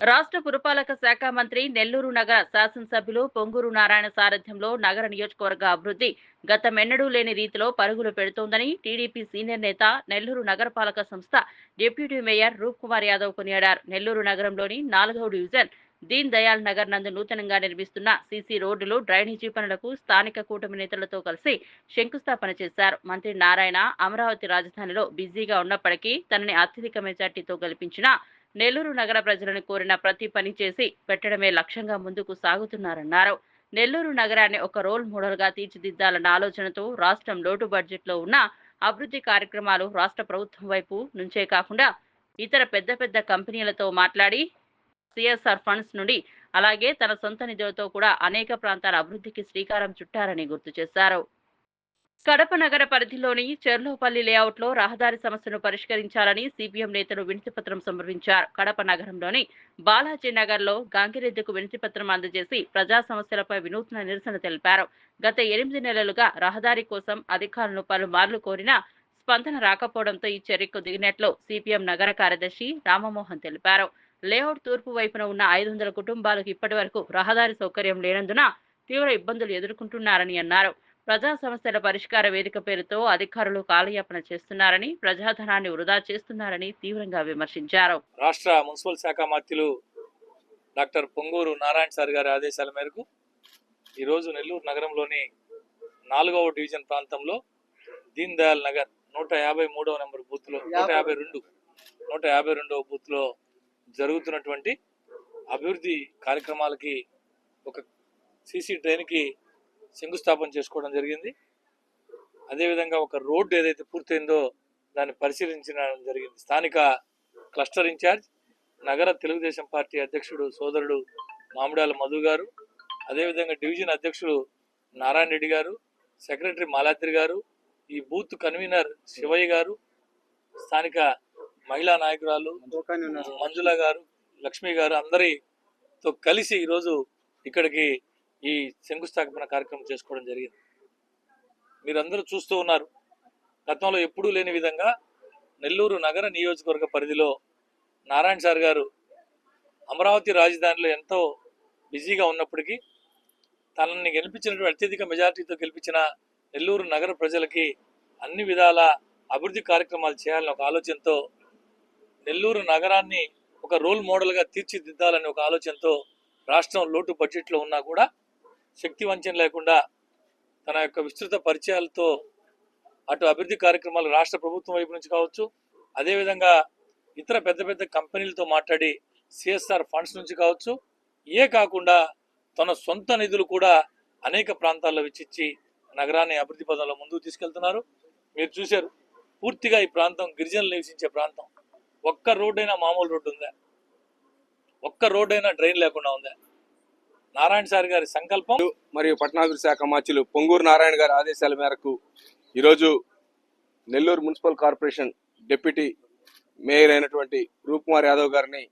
రాష్ట్ర పురపాలక శాఖ మంత్రి నెల్లూరు నగర శాసనసభ్యులు పొంగూరు నారాయణ సారథ్యంలో నగర నియోజకవర్గ అభివృద్ధి గతమెన్నడూ లేని రీతిలో పరుగులు పెడుతోందని టీడీపీ సీనియర్ నేత నెల్లూరు నగరపాలక సంస్థ డిప్యూటీ మేయర్ రూప్ కుమార్ యాదవ్ కొనియాడారు. నెల్లూరు నగరంలోని నాలుగవ డివిజన్ దీన్ దయాల్ నగర్ నందు నూతనంగా నిర్మిస్తున్న సీసీ రోడ్డులు డ్రైనేజీ పనులకు స్థానిక కూటమి నేతలతో కలిసి శంకుస్థాపన చేశారు. మంత్రి నారాయణ అమరావతి రాజధానిలో బిజీగా ఉన్నప్పటికీ తనని అత్యధిక మెజార్టీతో గెలిపించిన నెల్లూరు నగర ప్రజలను కోరిన ప్రతి పని చేసి పెట్టడమే లక్ష్యంగా ముందుకు సాగుతున్నారన్నారు. నెల్లూరు నగరాన్ని ఒక రోల్ మోడల్గా తీర్చిదిద్దాలన్న ఆలోచనతో రాష్ట్రం లోటు బడ్జెట్లో ఉన్న అభివృద్ధి కార్యక్రమాలు రాష్ట్ర ప్రభుత్వం వైపు నుంచే కాకుండా ఇతర పెద్ద పెద్ద కంపెనీలతో మాట్లాడి సిఎస్ఆర్ ఫండ్స్ నుండి అలాగే తన సొంత నిధులతో కూడా అనేక ప్రాంతాల అభివృద్ధికి శ్రీకారం చుట్టారని గుర్తు చేశారు. కడప నగర పరిధిలోని చెర్లోపల్లి లేఅవుట్లో రహదారి సమస్యను పరిష్కరించాలని సిపిఎం నేతలు వినతిపత్రం సమర్పించారు. కడప నగరంలోని బాలాజీ నగర్లో గాంగిరెద్దుకు వినతిపత్రం అందజేసి ప్రజా సమస్యలపై వినూత్న నిరసన తెలిపారు. గత ఎనిమిది నెలలుగా రహదారి కోసం అధికారులను పలుమార్లు కోరినా స్పందన రాకపోవడంతో ఈ చర్యకు దిగినట్లు సిపిఎం నగర కార్యదర్శి రామమోహన్ తెలిపారు. లేఅవుట్ తూర్పు వైపున ఉన్న ఐదు వందల కుటుంబాలకు ఇప్పటి వరకు రహదారి సౌకర్యం లేనందున తీవ్ర ఇబ్బందులు ఎదుర్కొంటున్నారని అన్నారు. ప్రజా సమస్యల పరిష్కార వేదిక పేరుతో అధికారులు కాలయాపన చేస్తున్నారని ప్రజాధనాన్ని వృధా చేస్తున్నారని తీవ్రంగా విమర్శించారు. రాష్ట్ర మున్సిపల్ శాఖ మంత్రులు డాక్టర్ పొంగూరు నారాయణ సార్ గారి ఆదేశాల మేరకు ఈరోజు నెల్లూరు నగరంలోని నాలుగవ డివిజన్ ప్రాంతంలో దీన్ దయాల్ నగర్ నూట యాభై మూడవ నెంబర్ బూత్లో నూట యాభై రెండు నూట యాభై రెండవ బూత్లో జరుగుతున్నటువంటి అభివృద్ధి కార్యక్రమాలకి ఒక సీసీ డ్రైన్కి శంకుస్థాపన చేసుకోవడం జరిగింది. అదేవిధంగా ఒక రోడ్డు ఏదైతే పూర్తయిందో దాన్ని పరిశీలించడం జరిగింది. స్థానిక క్లస్టర్ ఇన్ఛార్జ్ నగర తెలుగుదేశం పార్టీ అధ్యక్షుడు సోదరుడు మామిడాల మధు గారు అదేవిధంగా డివిజన్ అధ్యక్షుడు నారాయణ రెడ్డి గారు సెక్రటరీ మాలాద్రి గారు ఈ బూత్ కన్వీనర్ శివయ్య గారు స్థానిక మహిళా నాయకురాలు మంజుల గారు లక్ష్మి గారు అందరితో కలిసి ఈరోజు ఇక్కడికి ఈ శంకుస్థాపన కార్యక్రమం చేసుకోవడం జరిగింది. మీరందరూ చూస్తూ ఉన్నారు. గతంలో ఎప్పుడూ లేని విధంగా నెల్లూరు నగర నియోజకవర్గ పరిధిలో నారాయణ సార్ గారు అమరావతి రాజధానిలో ఎంతో బిజీగా ఉన్నప్పటికీ తనని గెలిపించినటువంటి అత్యధిక మెజార్టీతో గెలిపించిన నెల్లూరు నగర ప్రజలకి అన్ని విధాల అభివృద్ధి కార్యక్రమాలు చేయాలని ఒక ఆలోచనతో నెల్లూరు నగరాన్ని ఒక రోల్ మోడల్గా తీర్చిదిద్దాలని ఒక ఆలోచనతో రాష్ట్రం లోటు బడ్జెట్లో ఉన్నా కూడా శక్తి వంచన లేకుండా తన యొక్క విస్తృత పరిచయాలతో అటు అభివృద్ధి కార్యక్రమాలు రాష్ట్ర ప్రభుత్వం వైపు నుంచి కావచ్చు అదేవిధంగా ఇతర పెద్ద పెద్ద కంపెనీలతో మాట్లాడి సిఎస్ఆర్ ఫండ్స్ నుంచి కావచ్చు ఏ కాకుండా తన సొంత నిధులు కూడా అనేక ప్రాంతాల్లో వెచ్చిచ్చి నగరాన్ని అభివృద్ధి పదంలో ముందుకు తీసుకెళ్తున్నారు. మీరు చూశారు పూర్తిగా ఈ ప్రాంతం గిరిజనులు నివసించే ప్రాంతం. ఒక్క రోడ్డైనా మామూలు రోడ్డు ఉందా? ఒక్క రోడ్డైనా డ్రైన్ లేకుండా ఉందా? నారాయణ సార్ గారి సంకల్పం. మరియు పట్టణాభివృద్ధి శాఖ మార్చులు పొంగూరు నారాయణ గారి ఆదేశాల మేరకు ఈరోజు Nellore municipal corporation deputy mayor అయినటువంటి రూప్ కుమార్ యాదవ్ గారిని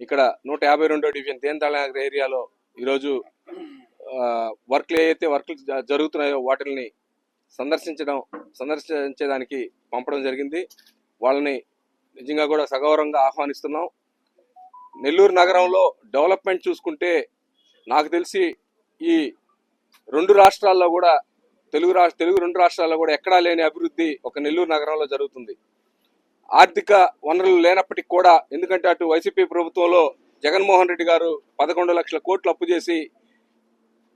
ఇక్కడ నూట యాభై రెండో డివిజన్ దేంతళనగర్ ఏరియాలో ఈరోజు వర్క్లు ఏవైతే వర్క్లు జ- జరుగుతున్నాయో వాటిని సందర్శించడం సందర్శించేదానికి పంపడం జరిగింది. వాళ్ళని నిజంగా కూడా సగౌరవంగా ఆహ్వానిస్తున్నాం. నెల్లూరు నగరంలో డెవలప్మెంట్ చూసుకుంటే నాకు తెలిసి ఈ రెండు రాష్ట్రాల్లో కూడా తెలుగు రాష్ట్ర తెలుగు రెండు రాష్ట్రాల్లో కూడా ఎక్కడా లేని అభివృద్ధి ఒక నెల్లూరు నగరంలో జరుగుతుంది. ఆర్థిక వనరులు లేనప్పటికీ కూడా ఎందుకంటే అటు వైసీపీ ప్రభుత్వంలో జగన్మోహన్ రెడ్డి గారు పదకొండు లక్షల కోట్లు అప్పు చేసి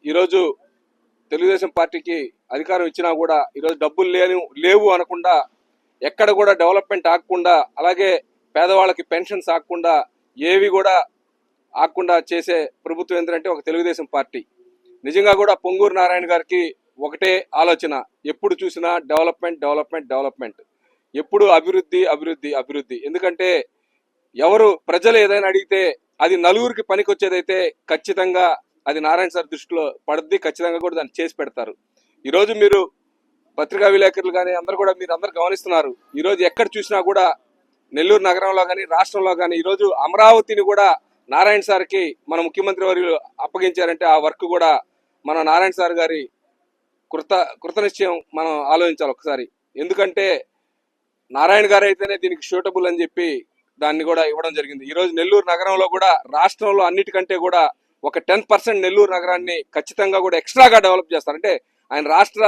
ఈరోజు తెలుగుదేశం పార్టీకి అధికారం ఇచ్చినా కూడా ఈరోజు డబ్బులు లేని లేవు అనకుండా ఎక్కడ కూడా డెవలప్మెంట్ ఆగకుండా అలాగే పేదవాళ్ళకి పెన్షన్స్ ఆగకుండా ఏవి కూడా ఆగకుండా చేసే ప్రభుత్వం ఏంటంటే ఒక తెలుగుదేశం పార్టీ. నిజంగా కూడా పొంగూరు నారాయణ గారికి ఒకటే ఆలోచన. ఎప్పుడు చూసినా డెవలప్మెంట్ డెవలప్మెంట్ డెవలప్మెంట్. ఎప్పుడు అభివృద్ధి అభివృద్ధి అభివృద్ధి. ఎందుకంటే ఎవరు ప్రజలు ఏదైనా అడిగితే అది నలుగురికి పనికొచ్చేదైతే ఖచ్చితంగా అది నారాయణ సార్ దృష్టిలో పడుద్ది ఖచ్చితంగా కూడా దాన్ని చేసి పెడతారు. ఈరోజు మీరు పత్రికా విలేకరులు కానీ అందరు కూడా మీరు అందరు గమనిస్తున్నారు. ఈరోజు ఎక్కడ చూసినా కూడా నెల్లూరు నగరంలో కానీ రాష్ట్రంలో కానీ ఈరోజు అమరావతిని కూడా నారాయణ సార్కి మన ముఖ్యమంత్రి వారు అప్పగించారంటే ఆ వర్క్ కూడా మన నారాయణ సార్ గారి కృత కృతనిశ్చయం మనం ఆలోచించాలి ఒకసారి ఎందుకంటే నారాయణ గారు అయితేనే దీనికి షూటబుల్ అని చెప్పి దాన్ని కూడా ఇవ్వడం జరిగింది. ఈరోజు నెల్లూరు నగరంలో కూడా రాష్ట్రంలో అన్నిటికంటే కూడా ఒక టెన్ పర్సెంట్ నెల్లూరు నగరాన్ని ఖచ్చితంగా కూడా ఎక్స్ట్రాగా డెవలప్ చేస్తారు. అంటే ఆయన రాష్ట్ర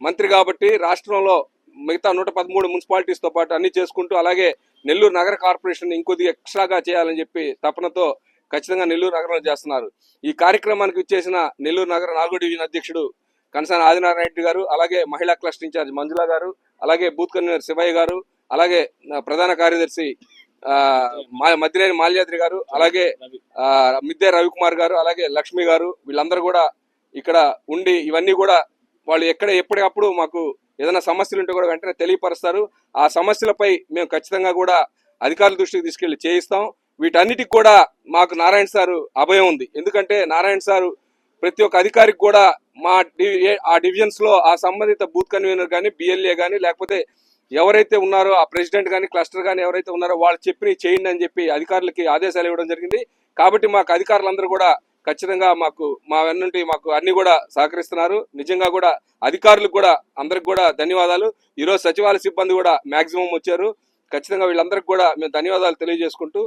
మంత్రి కాబట్టి రాష్ట్రంలో మిగతా నూట పదమూడు మున్సిపాలిటీస్తో పాటు అన్ని చేసుకుంటూ అలాగే నెల్లూరు నగర కార్పొరేషన్ ఇంకొద్దిగా ఎక్స్ట్రాగా చేయాలని చెప్పి తపనతో ఖచ్చితంగా నెల్లూరు నగరంలో చేస్తున్నారు. ఈ కార్యక్రమానికి ఇచ్చేసిన నెల్లూరు నగర నాలుగో డివిజన్ అధ్యక్షుడు కనసాని ఆదినారాయణ రెడ్డి గారు అలాగే మహిళా క్లస్టర్ ఇన్ఛార్జ్ మంజుల గారు అలాగే బూత్ కన్వీనర్ శివయ్య గారు అలాగే ప్రధాన కార్యదర్శి ఆ, మా- మద్దినేని మాల్యాద్రి గారు అలాగే ఆ, మిద్దె రవికుమార్ గారు అలాగే లక్ష్మి గారు వీళ్ళందరూ కూడా ఇక్కడ ఉండి ఇవన్నీ కూడా వాళ్ళు ఎక్కడ ఎప్పటికప్పుడు మాకు ఏదైనా సమస్యలు ఉంటే కూడా వెంటనే తెలియపరుస్తారు. ఆ సమస్యలపై మేము ఖచ్చితంగా కూడా అధికారుల దృష్టికి తీసుకెళ్ళి చేయిస్తాం. వీటన్నిటికి కూడా మాకు నారాయణ సారు అభయం ఉంది. ఎందుకంటే నారాయణ సారు ప్రతి ఒక్క అధికారికి కూడా మా డి- ఆ డివిజన్స్లో ఆ సంబంధిత బూత్ కన్వీనర్ కానీ బిఎల్ఏ కానీ లేకపోతే ఎవరైతే ఉన్నారో ఆ ప్రెసిడెంట్ కానీ క్లస్టర్ కానీ ఎవరైతే ఉన్నారో వాళ్ళు చెప్పి చేయండి అని చెప్పి అధికారులకి ఆదేశాలు ఇవ్వడం జరిగింది. కాబట్టి మాకు అధికారులందరూ కూడా ఖచ్చితంగా మాకు మా వెన్నుంటి మాకు అన్ని కూడా సహకరిస్తున్నారు. నిజంగా కూడా అధికారులకు కూడా అందరికి కూడా ధన్యవాదాలు. ఈరోజు సచివాలయ సిబ్బంది కూడా మాక్సిమం వచ్చారు. ఖచ్చితంగా వీళ్ళందరికీ కూడా మేము ధన్యవాదాలు తెలియజేసుకుంటూ